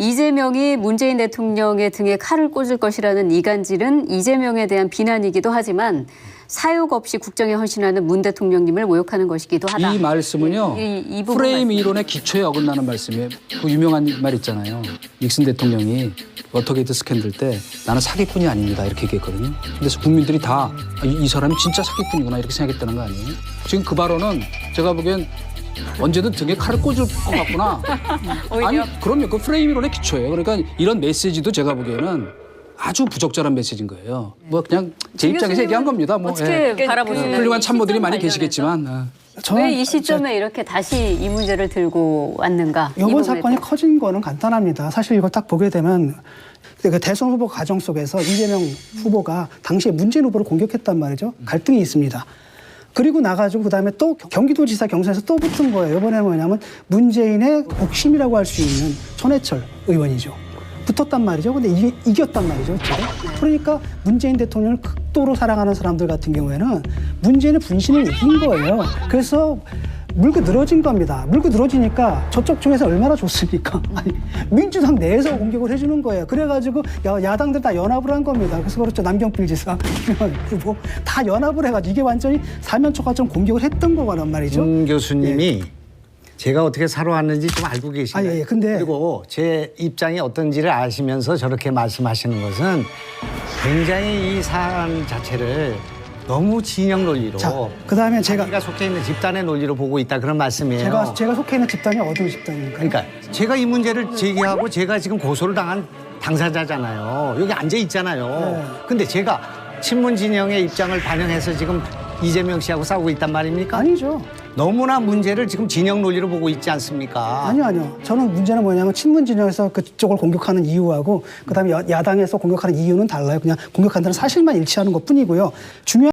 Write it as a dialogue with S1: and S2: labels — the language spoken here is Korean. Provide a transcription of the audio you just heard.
S1: 이재명이 문재인 대통령의 등에 칼을 꽂을 것이라는 이간질은 이재명에 대한 비난이기도 하지만 사욕 없이 국정에 헌신하는 문 대통령님을 모욕하는 것이기도 하다.
S2: 이 말씀은요
S1: 이- 이 부분
S2: 프레임
S1: 말씀.
S2: 이론의 기초에 어긋나는 말씀이에요. 그 유명한 말 있잖아요. 닉슨 대통령이 워터게이트 스캔들 때 나는 사기꾼이 아닙니다 이렇게 얘기했거든요. 그래서 국민들이 다이 사람이 진짜 사기꾼이구나 이렇게 생각했다는 거 아니에요? 지금 그 발언은 제가 보기엔 언제든 등에 칼을 꽂을 것 같구나. 아니 그럼요. 그 프레임 이론의 기초예요. 그러니까 이런 메시지도 제가 보기에는 아주 부적절한 메시지인 거예요. 뭐 그냥 제 입장에서 얘기한 겁니다. 뭐
S1: 어떻게
S2: 예.
S1: 바라보시나요?
S2: 훌륭한
S1: 이
S2: 참모들이 많이? 계시겠지만 어.
S1: 왜이 시점에 이렇게 다시 이 문제를 들고 왔는가? 이
S3: 이번
S1: 부분에
S3: 사건이
S1: 대해.
S3: 커진 거는 간단합니다. 사실 이걸 딱 보게 되면 그 대선 후보 과정 속에서 이재명 후보가 당시에 문재인 후보를 공격했단 말이죠. 갈등이 있습니다. 그리고 나가지고 그 다음에 또 경기도지사 경선에서 또 붙은 거예요. 이번에는 뭐냐면 문재인의 복심이라고 할 수 있는 손해철 의원이죠. 붙었단 말이죠. 근데 이, 이겼단 말이죠. 제가. 그러니까 문재인 대통령을 극도로 사랑하는 사람들 같은 경우에는 문재인의 분신을 이긴 거예요. 그래서 물고 늘어진 겁니다. 물고 늘어지니까 저쪽 쪽에서 얼마나 좋습니까? 아니, 민주당 내에서 공격을 해주는 거예요. 그래가지고 야, 야당들 다 연합을 한 겁니다. 그래서 그렇죠. 남경필 지사, 김영환 후보 다 연합을 해가지고 이게 완전히 사면초가처럼 공격을 했던 거란 말이죠.
S4: 문 교수님이 제가 어떻게 살아왔는지 좀 알고 계신가요?
S3: 아, 예, 예. 근데-
S4: 그리고 제 입장이 어떤지를 아시면서 저렇게 말씀하시는 것은 굉장히 이 사안 자체를 너무 진영 논리로
S3: 자, 그다음에 제가-
S4: 자기가 속해 있는 집단의 논리로 보고 있다 그런 말씀이에요.
S3: 제가 제가 속해 있는 집단이 어떤 집단입니까?
S4: 그러니까 제가 이 문제를 제기하고 제가 지금 고소를 당한 당사자잖아요. 여기 앉아 있잖아요.
S3: 네.
S4: 근데 제가 친문 진영의 입장을 반영해서 지금 이재명 씨하고 싸우고 있단 말입니까?
S3: 아니죠.
S4: 너무나 문제를 지금 진영 논리로 보고 있지 않습니까?
S3: 아니요, 아니요. 저는 문제는 뭐냐면 친문 진영에서 그쪽을 공격하는 이유하고 그다음에 여- 야당에서 공격하는 이유는 달라요. 그냥 공격한다는 사실만 일치하는 것 뿐이고요. 중요한